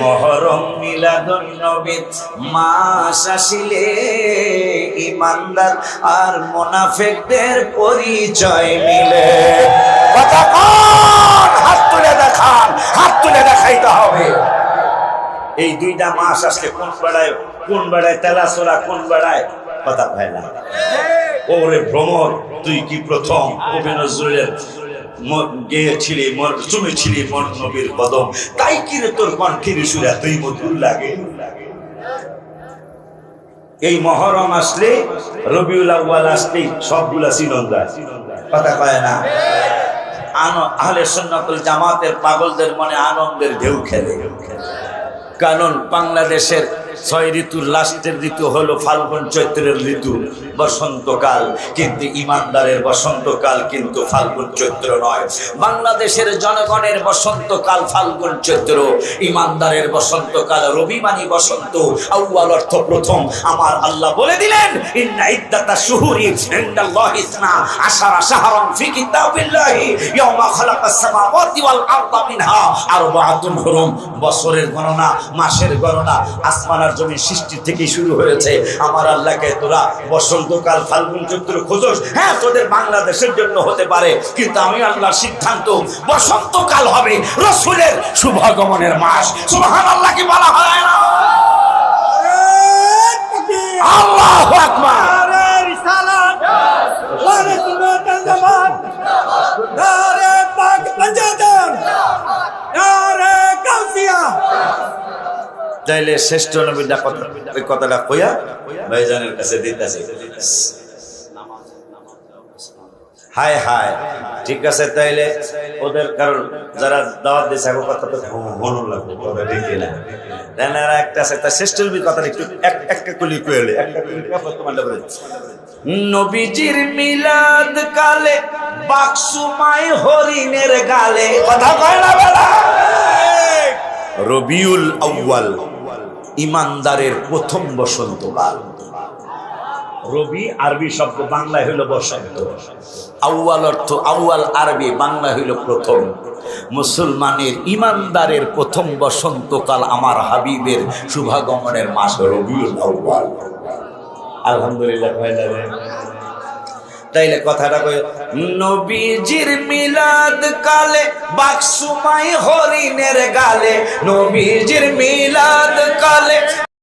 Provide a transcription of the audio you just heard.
মহরম মিলাদুন নবী মাস আসিলে ইমানদার আর মোনাফেকদের পরিচয় মিলে। কথা হাত তুলে দেখান, হাত তুলে দেখাইতে হবে। এই দুইটা মাস আসলে কোন বেড়ায় কোন বেড়ায় তেলাসোরা, কোন বেড়ায় কথা ভাই না। ওরে ভ্রমর, তুই কি প্রথম? নজরুলের নবীর তাই কি রে তোর মধুর লাগে? এই মহরম আসলে রবিউল আউ্বাল আসলেই সবগুলা সিনন যায় কথা কয় না? আহলে সুন্নাতুল জামাতের পাগলদের মনে আনন্দের ঢেউ খেলে। কারণ বাংলাদেশের ছয় ঋতুর লাস্টের ঋতু হলো ফাল্গুন চৈত্রের ঋতু, বসন্তকাল। কিন্তু ইমানদারের বসন্তকাল কিন্তু ফাল্গুন চৈত্র নয়। বাংলাদেশের জনগণের বসন্তকাল ফাল্গুন চৈত্র, ইমানদারের বসন্তকাল রবিমানি বসন্ত, আউয়াল অর্থ প্রথম। আমার আল্লাহ বলে দিলেন, ইন্না ইদ্দাতা বছরের গণনা, মাসের গণনা আসমান জমির সৃষ্টি থেকে শুরু হয়েছে। আমার আল্লাহকে তোরা বসন্তকাল ফাল্গুন চৈত্র খোঁজস। হ্যাঁ তোদের বাংলাদেশের জন্য হতে পারে। কিন্তু আমি আল্লাহর সিদ্ধান্ত বসন্তকাল হবে রসুলের শুভাগমনের মাস। সুবহান আল্লাহকে বলা হয় না। আল্লাহ আকবার। তাইলে শ্রেষ্ঠ নবীটা কথা ওই কথাটা কইয়া ভাইজানের কাছে দিতেছে। হায় হায়, ঠিক আছে তাইলে ওদের কারণ যারা দাওয়াত দিয়েছে এখন কথা তো হন লাগবে, কথা ঠিক না। আর একটা আছে তার শ্রেষ্ঠ নবীর কথা একটু এক একটা কলি কইলে একটা কলি তোমার নবীজির মিলাদ কালে বাক্সুমাই হরিণের গালে, কথা কয় না বেলা রবিউল আউয়াল। ইমানদারের প্রথম বসন্তকাল রবি আরবি শব্দ, বাংলায় হইল বসন্ত। আউয়াল অর্থ আউয়াল আরবি বাংলা হইল প্রথম। মুসলমানের ইমানদারের প্রথম বসন্তকাল আমার হাবিবের শুভাগমনের মাস, রবিউল আউয়াল। আলহামদুলিল্লাহ তাইলে কথাটা কই নবীজির মিলাদ কালে, বাক্সুমাই হরিণের গালে, নবীজির মিলাদ কালে